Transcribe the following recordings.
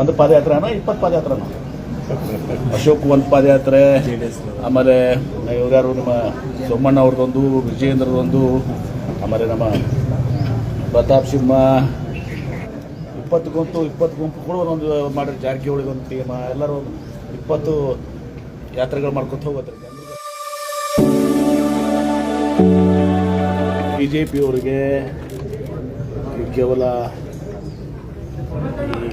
ಒಂದು ಪಾದಯಾತ್ರೆನೋ, ಇಪ್ಪತ್ತು ಪಾದಯಾತ್ರೆನೋ? ಅಶೋಕ್ ಒಂದು ಪಾದಯಾತ್ರೆ, ಆಮೇಲೆ ಇವ್ರ್ಯಾರು ನಮ್ಮ ಸೋಮಣ್ಣ ಅವ್ರದ್ದೊಂದು ವಿಜಯೇಂದ್ರದೊಂದು ಆಮೇಲೆ ನಮ್ಮ ಪ್ರತಾಪ್ ಸಿಂಹ. ಇಪ್ಪತ್ತು ಗುಂಪು ಇಪ್ಪತ್ತು ಗುಂಪು ಕೂಡ ಒಂದೊಂದು ಮಾಡಿರಿ ಜಾರಕಿಹೊಳಿಗೊಂದು ಟೀಮ ಎಲ್ಲರೂ ಇಪ್ಪತ್ತು ಯಾತ್ರೆಗಳು ಮಾಡ್ಕೊತ ಹೋಗುತ್ತೆ ಬಿ ಜೆ ಪಿಯವರಿಗೆ ಕೇವಲ ಈ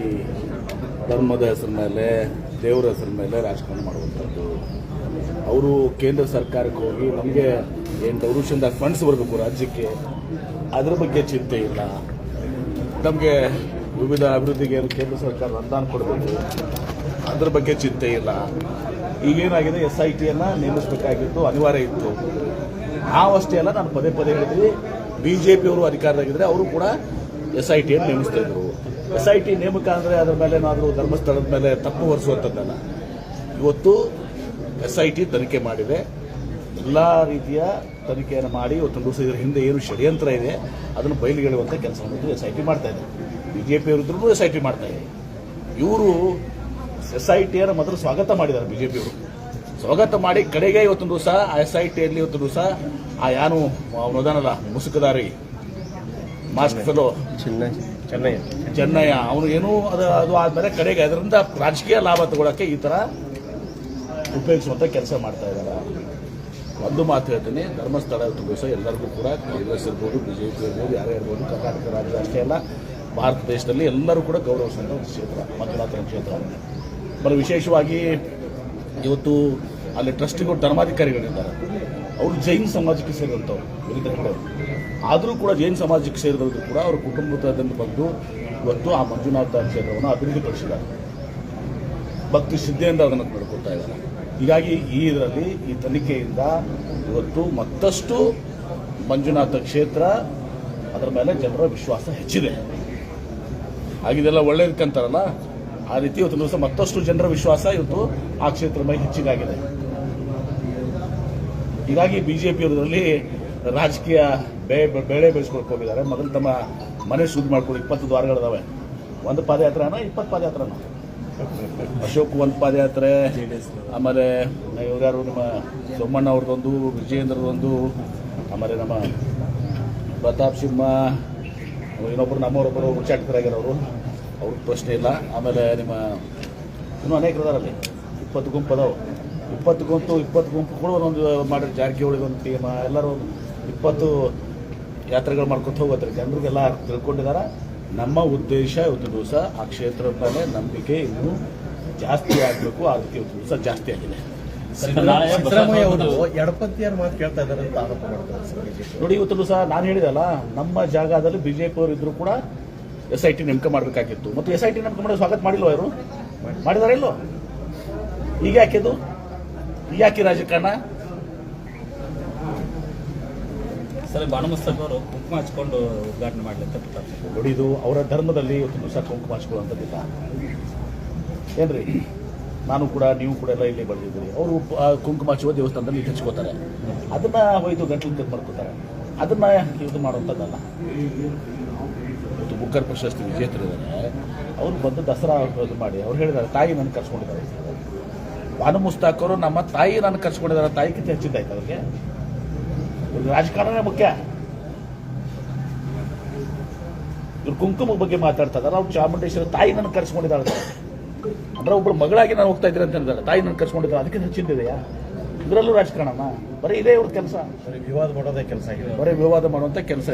ಧರ್ಮದ ಹೆಸರ ಮೇಲೆ, ದೇವರ ಹೆಸರ ಮೇಲೆ ರಾಜಕಾರಣ ಮಾಡುವಂಥದ್ದು. ಅವರು ಕೇಂದ್ರ ಸರ್ಕಾರಕ್ಕೆ ಹೋಗಿ ನಮಗೆ ಏನು ಡೊನೇಷನ್ದ ಫಂಡ್ಸ್ ಬರಬೇಕು ರಾಜ್ಯಕ್ಕೆ, ಅದರ ಬಗ್ಗೆ ಚಿಂತೆ ಇಲ್ಲ. ನಮಗೆ ವಿವಿಧ ಅಭಿವೃದ್ಧಿಗೆ ಕೇಂದ್ರ ಸರ್ಕಾರ ಅನುದಾನ ಕೊಡಬೇಕು, ಅದರ ಬಗ್ಗೆ ಚಿಂತೆ ಇಲ್ಲ. ಈಗೇನಾಗಿದೆ ಎಸ್ ಐ ಟಿಯನ್ನು ನೇಮಿಸಬೇಕಾಗಿತ್ತು, ಅನಿವಾರ್ಯ ಇತ್ತು. ನಾವಷ್ಟೇ ಅಲ್ಲ ನಾನು ಪದೇ ಪದೇ ಹೇಳಿದ್ವಿ ಬಿ ಜೆ ಪಿಯವರು ಅಧಿಕಾರದಾಗಿದ್ದರೆ ಅವರು ಕೂಡ ಎಸ್ ಐ ಟಿಯನ್ನು ನೇಮಿಸ್ತಾ ಇದ್ರು. ಎಸ್ ಐ ಟಿ ನೇಮಕ ಅಂದರೆ ಅದರ ಮೇಲೆ ಏನಾದರೂ ಧರ್ಮಸ್ಥಳದ ಮೇಲೆ ತಪ್ಪು ಹೊರಿಸುವಂಥದ್ದಲ್ಲ. ಇವತ್ತು ಎಸ್ ಐ ಟಿ ತನಿಖೆ ಮಾಡಿದೆ. ಎಲ್ಲ ರೀತಿಯ ತನಿಖೆಯನ್ನು ಮಾಡಿ ಇವತ್ತೊಂದು ದಿವಸ ಇದರ ಹಿಂದೆ ಏನು ಷಡ್ಯಂತ್ರ ಇದೆ ಅದನ್ನು ಬಯಲಿಗೆಳುವಂಥ ಕೆಲಸವನ್ನು ಎಸ್ ಐ ಟಿ ಮಾಡ್ತಾ ಇದೆ. ಬಿ ಜೆ ಪಿಯವರಿದ್ರೂ ಎಸ್ ಐ ಟಿ ಮಾಡ್ತಾ ಇದೆ. ಇವರು ಎಸ್ ಐ ಟಿಯನ್ನು ಮೊದಲು ಸ್ವಾಗತ ಮಾಡಿದ್ದಾರೆ ಬಿ ಜೆ ಪಿಯವರು ಸ್ವಾಗತ ಮಾಡಿ ಕಡೆಗೆ ಇವತ್ತೊಂದು ದಿವಸ ಆ ಎಸ್ ಐ ಟಿಯಲ್ಲಿ ಇವತ್ತು ದಿವಸ ಆ ಯಾನು ಅವನದಾನಲ್ಲ ಮುಸುಕದಾರಿ ಮಾಸ್ಕ್ ಫೆಲೋ ಚೆನ್ನೈ. ಚೆನ್ನೈ ಚೆನ್ನಯ್ಯ ಅವನು ಏನು ಅದು ಅದು ಆದ್ಮೇಲೆ ಕಡೆಗೆ ಅದರಿಂದ ರಾಜಕೀಯ ಲಾಭ ತಗೊಳಕ್ಕೆ ಈ ತರ ಉಪಯೋಗಿಸುವಂತ ಕೆಲಸ ಮಾಡ್ತಾ ಇದ್ದಾರೆ ಒಂದು ಮಾತು ಹೇಳ್ತೀನಿ, ಧರ್ಮಸ್ಥಳ ದಿವಸ ಎಲ್ಲರಿಗೂ ಕೂಡ, ಕಾಂಗ್ರೆಸ್ ಇರ್ಬೋದು, ಬಿಜೆಪಿ ಇರ್ಬೋದು, ಯಾರೇ ಇರ್ಬೋದು, ಕರ್ನಾಟಕ ರಾಜ್ಯ ಅಷ್ಟೇ ಅಲ್ಲ, ಭಾರತ ದೇಶದಲ್ಲಿ ಎಲ್ಲರೂ ಕೂಡ ಗೌರವಿಸುವಂಥ ಒಂದು ಕ್ಷೇತ್ರ, ಮಂಜುನಾಥನ ಕ್ಷೇತ್ರ. ಬರೋ ವಿಶೇಷವಾಗಿ ಇವತ್ತು ಅಲ್ಲಿ ಟ್ರಸ್ಟಿಗಳು ಧರ್ಮಾಧಿಕಾರಿಗಳಿದ್ದಾರೆ. ಅವರು ಜೈನ್ ಸಮಾಜಕ್ಕೆ ಸೇರಿದಂಥವ್ರು ಕಡೆ ಆದರೂ ಕೂಡ ಜೈನ್ ಸಮಾಜಕ್ಕೆ ಸೇರಿದವರು ಕೂಡ ಅವರ ಕುಟುಂಬದಿಂದ ಬಂದು ಇವತ್ತು ಆ ಮಂಜುನಾಥ ಕ್ಷೇತ್ರವನ್ನು ಅಭಿವೃದ್ಧಿಪಡಿಸಿದ್ದಾರೆ. ಭಕ್ತಿ ಶ್ರದ್ಧೆಯಿಂದ ಅದನ್ನು ನಡ್ಕೊಳ್ತಾ ಇದ್ದಾರೆ. ಹೀಗಾಗಿ ಈ ಇದರಲ್ಲಿ ಈ ತನಿಖೆಯಿಂದ ಇವತ್ತು ಮತ್ತಷ್ಟು ಮಂಜುನಾಥ ಕ್ಷೇತ್ರ ಅದರ ಮೇಲೆ ಜನರ ವಿಶ್ವಾಸ ಹೆಚ್ಚಿದೆ. ಆಗಿದೆಲ್ಲ ಒಳ್ಳೇದಕ್ಕಂತಾರಲ್ಲ ಆ ರೀತಿ ಇವತ್ತು ದಿವಸ ಮತ್ತಷ್ಟು ಜನರ ವಿಶ್ವಾಸ ಇವತ್ತು ಆ ಕ್ಷೇತ್ರ ಮೇಲೆ ಹೆಚ್ಚಿಗಾಗಿದೆ ಹೀಗಾಗಿ ಬಿ ಜೆ ಬಿಜೆಪಿಯವರಲ್ಲಿ ರಾಜಕೀಯ ಬೆಳೆ ಬೆಳೆ ಬೆಳೆಸ್ಕೊಳಕ್ ಹೋಗಿದ್ದಾರೆ ಮೊದಲು ತಮ್ಮ ಮನೆ ಶುದ್ಧ ಮಾಡ್ಕೊಂಡು ಇಪ್ಪತ್ತು ದ್ವಾರಗಳಿದಾವೆ. ಒಂದು ಪಾದಯಾತ್ರೆನ, ಇಪ್ಪತ್ತು ಪಾದಯಾತ್ರೆನ? ಅಶೋಕ್ ಒಂದು ಪಾದಯಾತ್ರೆ, ಆಮೇಲೆ ಇವ್ರ್ಯಾರು ನಮ್ಮ ಸೋಮಣ್ಣ ಅವ್ರದ್ದೊಂದು, ವಿಜಯೇಂದ್ರದೊಂದು, ಆಮೇಲೆ ನಮ್ಮ ಪ್ರತಾಪ್ ಸಿಂಹ ಇನ್ನೊಬ್ಬರು ನಮ್ಮವರೊಬ್ಬರು ಉಚ್ಚಾಟಕರಾಗಿರೋರು ಅವ್ರಿಗೆ ಪ್ರಶ್ನೆ ಇಲ್ಲ. ಆಮೇಲೆ ನಿಮ್ಮ ಇನ್ನೂ ಅನೇಕರು ಇದಾರಲ್ಲಿ. ಇಪ್ಪತ್ತು ಗುಂಪು ಅದಾವೆ. ಇಪ್ಪತ್ತು ಗುಂಪು ಇಪ್ಪತ್ತು ಗುಂಪು ಕೂಡ ಒಂದೊಂದು ಮಾಡಿರಿ ಜಾರಕಿಹೊಳಿ ಒಂದು ಟೀಮ ಎಲ್ಲರೂ ಒಂದು ಇಪ್ಪತ್ತು ಯಾತ್ರೆಗಳು ಮಾಡ್ಕೊತ ಹೋಗೋದ್ರೆ ಜನರಿಗೆಲ್ಲ ತಿಳ್ಕೊಂಡಿದ್ದಾರೆ. ನಮ್ಮ ಉದ್ದೇಶ ಇವತ್ತು ದಿವಸ ಆ ಕ್ಷೇತ್ರದ ಮೇಲೆ ನಂಬಿಕೆ ಇನ್ನೂ ಜಾಸ್ತಿ ಆಗಬೇಕು. ಅದಕ್ಕೆ ಇವತ್ತು ದಿವಸ ಜಾಸ್ತಿ ಆಗಿದೆ. ಸಿದ್ದರಾಮಯ್ಯ ಅವರು ಎಡಪಂಥೀಯರ ಮಾತು ಕೇಳ್ತಾ ಇದ್ದಾರೆ ಅಂತ ಆರೋಪ ಮಾಡ್ತಾರೆ ನೋಡಿ ಇವತ್ತು ದಿವಸ ನಾನು ಹೇಳಿದಲ್ಲ ನಮ್ಮ ಜಾಗದಲ್ಲಿ ಬಿಜೆಪಿ ಅವರು ಇದ್ರು ಕೂಡ ಎಸ್ ಐ ಟಿ ನೇಮಕ ಮಾಡಬೇಕಾಗಿತ್ತು. ಮತ್ತು ಎಸ್ ಐ ಟಿ ನೇಮಕ ಮಾಡಿ ಸ್ವಾಗತ ಮಾಡಿಲ್ವ ಅವರು ಮಾಡಿದಾರೆ ಇಲ್ಲೋ ಈಗ ಯಾಕಿದು ಯಾಕೆ ರಾಜಕಾರಣ ಸರ್ ಭಾನುಮಸ್ತಕ್ ಅವರು ಕುಂಕುಮ ಹಚ್ಕೊಂಡು ಉದ್ಘಾಟನೆ ಮಾಡಲಿ ಹೊಡಿದು ಅವರ ಧರ್ಮದಲ್ಲಿ ಇವತ್ತು ದಿವಸ ಕುಂಕುಮ ಹಚ್ಕೊಳ್ಳುವಂಥದ್ದಿಲ್ಲ ಏನ್ರಿ? ನಾನು ಕೂಡ ನೀವು ಕೂಡ ಎಲ್ಲ ಇಲ್ಲಿ ಬೆಳೆದಿದ್ದೀರಿ ಅವರು ಕುಂಕುಮ ಹಚ್ಚುವ ದೇವಸ್ಥಾನದಲ್ಲಿ ಹಚ್ಕೋತಾರೆ. ಅದನ್ನ ಒಯ್ದು ಗಂಟಲು ತೆಗೆದು ಮಾಡ್ಕೋತಾರೆ. ಅದನ್ನ ಇದು ಮಾಡುವಂಥದ್ದಲ್ಲ. ಇವತ್ತು ಬುಕ್ಕರ್ ಪ್ರಶಸ್ತಿ ವಿಜೇತರಿದ್ದಾರೆ. ಅವರು ಬಂದು ದಸರಾ ಇದು ಮಾಡಿ ಅವ್ರು ಹೇಳಿದ್ದಾರೆ ತಾಯಿ ನನ್ನ ಕರ್ಸ್ಕೊಂಡಿದ್ದಾರೆ. ಭಾನು ಮುಸ್ತಾಕರು ಅವರು ನಮ್ಮ ತಾಯಿ ನನ್ನ ಕರ್ಸ್ಕೊಂಡಿದ್ದಾರೆ ತಾಯಿ ಕಿತ್ತ ಹೆಚ್ಚಿದ್ದಾಯ್ತು ಅವ್ರಿಗೆ ರಾಜಕಾರಣನೇ ಮುಖ್ಯ. ಇವ್ರು ಕುಂಕುಮ ಬಗ್ಗೆ ಮಾತಾಡ್ತಾ ಇದ್ದಾರೆ ಅವ್ರು ಚಾಮುಂಡೇಶ್ವರ ತಾಯಿ ನನ್ನ ಕರ್ಸ್ಕೊಂಡಿದ್ದಾಳೆ ಅಂದ್ರೆ ಒಬ್ಬಳು ಮಗಳಾಗಿ ನಾನು ಹೋಗ್ತಾ ಇದ್ದೀನಿ ಅಂತ ಹೇಳಿದ್ದಾರೆ ತಾಯಿ ನನ್ನ ಕರ್ಸ್ಕೊಂಡಿದ್ದಾರೆ ಅದಕ್ಕೆ ಹೆಚ್ಚಿಂದಿದೆಯಾ? ಇದರಲ್ಲೂ ರಾಜಕಾರಣನ? ಬರೀ ಇದೇ ಇವ್ರ ಕೆಲಸ. ವಿವಾದ ಮಾಡೋದೇ ಕೆಲಸ ಬರೀ ವಿವಾದ ಮಾಡುವಂತ ಕೆಲಸ